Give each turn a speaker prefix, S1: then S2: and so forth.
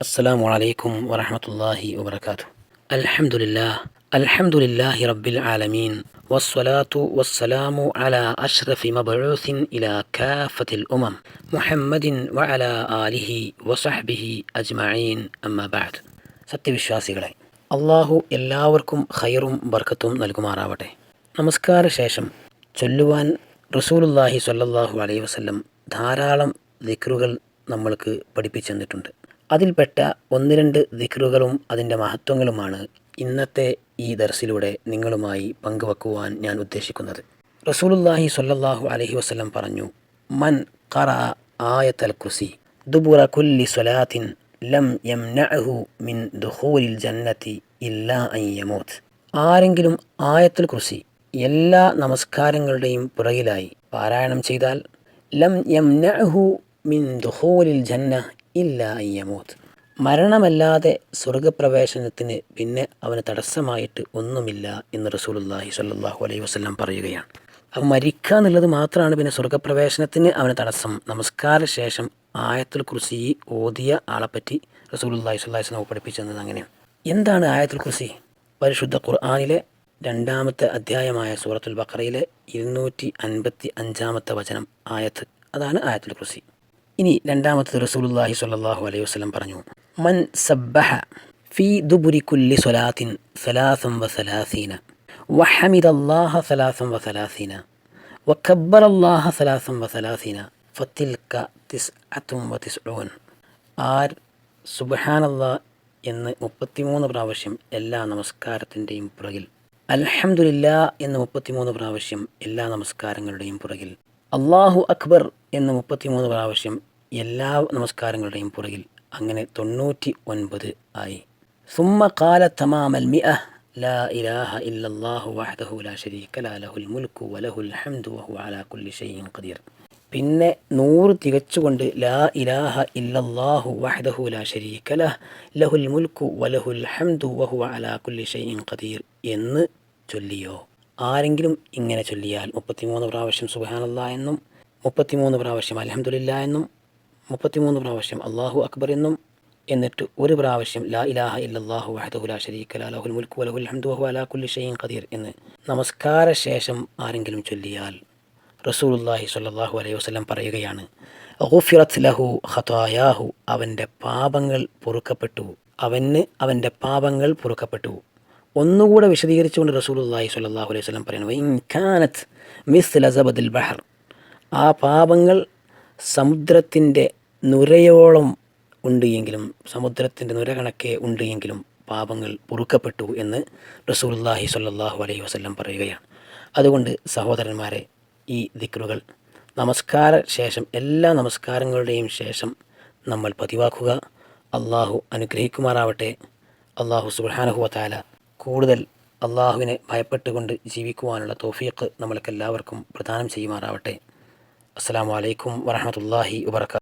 S1: السلام عليكم ورحمة الله وبركاته الحمد لله الحمد لله رب العالمين والصلاة والسلام على أشرف مبعوث إلى كافة الأمم محمد وعلى آله وصحبه أجمعين أما بعد സത്യവിശ്വാസികളെ അള്ളാഹു എല്ലാവർക്കും ഖൈറും ബർക്കത്തും നൽകുമാറാവട്ടെ നമസ്കാര ശേഷം ചൊല്ലുവാൻ റസൂലുല്ലാഹി സ്വല്ലല്ലാഹു അലൈഹി വസല്ലം ധാരാളം ദിക്റുകൾ നമ്മൾക്ക് പഠിപ്പിച്ചു തന്നിട്ടുണ്ട് അതിൽപ്പെട്ട ഒന്ന് രണ്ട് ദിക്റുകളും അതിന്റെ മഹത്വങ്ങളുമാണ് ഇന്നത്തെ ഈ ദർസിലൂടെ നിങ്ങളുമായി പങ്കുവെക്കുവാൻ ഞാൻ ഉദ്ദേശിക്കുന്നത്. റസൂലുല്ലാഹി സ്വല്ലല്ലാഹു അലൈഹി വസല്ലം പറഞ്ഞു മൻ ഖറ ആയത്തൽ കുസി ദുബുറ കുല്ലി സ്വലാത്തിൻ ലം യംനഅഹു മിൻ ദുഖൂലിൽ ജന്നത്തി ഇല്ലാ അൻ യമൂത്ത്. ആരെങ്കിലും ആയത്തുൽ കുർസി എല്ലാ നമസ്കാരങ്ങളുടെയും പുറകിലായി പാരായണം ചെയ്താൽ ലം യംനഅഹു മിൻ ദുഖൂലിൽ ജന്ന ഇല്ലാ അയ്യമൂത്ത്. യമൂത്ത് മരണമല്ലാതെ സ്വർഗപ്രവേശനത്തിന് പിന്നെ അവന് തടസ്സമായിട്ട് ഒന്നുമില്ല എന്ന് റസൂലുല്ലാഹി സല്ലാഹു അലൈഹി വസ്ലം പറയുകയാണ്. അപ്പം മരിക്കുക എന്നുള്ളത് മാത്രമാണ് പിന്നെ സ്വർഗപ്രവേശനത്തിന് അവന് തടസ്സം. നമസ്കാര ശേഷം ആയത്തുൽ കുർസി ഓതിയ ആളെപ്പറ്റി റസൂലുല്ലാഹി സ്വല്ലല്ലാഹി വസ്ലം പഠിപ്പിച്ചത് അങ്ങനെയാണ്. എന്താണ് ആയത്തുൽ കുർസി? പരിശുദ്ധ ഖുർആാനിലെ രണ്ടാമത്തെ അധ്യായമായ സൂറത്തുൽ ബക്രയിലെ ഇരുന്നൂറ്റി അൻപത്തി അഞ്ചാമത്തെ വചനം ആയത്ത്. അതാണ് ആയത്തുൽ കുർസി. ഇനി രണ്ടാമത്തത് റസൂലുല്ലാഹി സ്വല്ലല്ലാഹു അലൈഹി വസല്ലം പറഞ്ഞു മൻ സബ്ബഹ ഫീ ദുബുരി കുല്ലി സ്വലാത്തിൻ സലാസം വസലാസീന വഹമിദ അള്ളാഹ സലാസം വസലാസീന വഖബ്ബർ അള്ളാഹ സലാസം വസലാസീന ഫത്തിൽക്ക തിസ് അത്തും വതിസ്ഊൻ ആർ സുബഹാനല്ലാ എന്ന് മുപ്പത്തിമൂന്ന് പ്രാവശ്യം എല്ലാ നമസ്കാരത്തിന്റെയും പുറകിൽ അൽഹമുല്ല എന്ന് മുപ്പത്തിമൂന്ന് പ്രാവശ്യം എല്ലാ നമസ്കാരങ്ങളുടെയും പുറകിൽ അള്ളാഹു അക്ബർ എന്ന് മുപ്പത്തിമൂന്ന് പ്രാവശ്യം എല്ലാ നമസ്കാരങ്ങളുടെയും പുറകിൽ അങ്ങനെ തൊണ്ണൂറ്റി ഒൻപത് ആയി. സുമ്മ കാല തമാമൽ മിഅ ലാ ഇലാഹ ഇല്ലല്ലാഹു വഹ്ദഹു ലാ ശരീക ലാ ലഹുൽ മുൽക്കു വലഹുൽ ഹംദു വഹു അലാ കുല്ലി ഷൈഇൻ ഖദീർ. പിന്നെ നൂറ് തികച്ചുകൊണ്ട് ലാ ഇലാഹ ഇല്ലല്ലാഹു വഹ്ദഹു ലാ ശരീക ലഹ് ലഹുൽ മുൽക്കു വലഹുൽ ഹംദു വഹു അലാ കുല്ലി ഷൈഇൻ ഖദീർ എന്ന് ചൊല്ലിയോ. ആരെങ്കിലും ഇങ്ങനെ ചൊല്ലിയാൽ മുപ്പത്തിമൂന്ന് പ്രാവശ്യം സുബാനല്ല എന്നും മുപ്പത്തിമൂന്ന് പ്രാവശ്യം അലഹമുല്ല എന്നും മുപ്പത്തിമൂന്ന് പ്രാവശ്യം അള്ളാഹു അക്ബർ എന്നും എന്നിട്ട് ഒരു പ്രാവശ്യം ലാ ഇലാഹ ഇല്ലാഹു വഹദഹു ലാ ശരീക ലാ ലഹുൽ മുൽക്കു വലഹുൽ ഹംദു അലാ കുല്ലി ഷൈഇൻ ഖദീർ എന്ന് നമസ്കാര ശേഷം ആരെങ്കിലും ചൊല്ലിയാൽ റസൂലുള്ളാഹി സ്വല്ലല്ലാഹു അലൈഹി വസല്ലം പറയുകയാണ് ലഹു ഖതായാഹു. അവന്റെ പാപങ്ങൾ പൊറുക്കപ്പെട്ടു. അവന് അവന്റെ പാപങ്ങൾ പൊറുക്കപ്പെട്ടു. ഒന്നുകൂടെ വിശദീകരിച്ചുകൊണ്ട് റസൂലുള്ളാഹി സ്വല്ലല്ലാഹു അലൈഹി വസല്ലം പറയുന്നു ഇൻ കാനത്ത് മിസ്ല സബദിൽ ബഹർ. ആ പാപങ്ങൾ സമുദ്രത്തിന്റെ നുരയോളം ഉണ്ട് എങ്കിലും സമുദ്രത്തിന്റെ നുര കണക്കെ ഉണ്ട് എങ്കിലും പാപങ്ങൾ പൊറുക്കപ്പെട്ടു എന്ന് റസൂലുള്ളാഹി സ്വല്ലല്ലാഹു അലൈഹി വസല്ലം പറയുകയാണ്. അതുകൊണ്ട് സഹോദരന്മാരെ ഈ ദിക്റുകൾ നമസ്കാര ശേഷം എല്ലാ നമസ്കാരങ്ങളുടെയും ശേഷം നമ്മൾ പതിവാക്കുക. അള്ളാഹു അനുഗ്രഹിക്കുമാറാവട്ടെ. അള്ളാഹു സുബ്ഹാനഹു താല കൂടുതൽ അള്ളാഹുവിനെ ഭയപ്പെട്ടുകൊണ്ട് ജീവിക്കുവാനുള്ള തോഫീക്ക് നമ്മൾക്കെല്ലാവർക്കും പ്രദാനം ചെയ്യുമാറാവട്ടെ. അസ്സാം വലൈക്കും വരഹമത്തല്ലാഹി വബർക്കാത്തു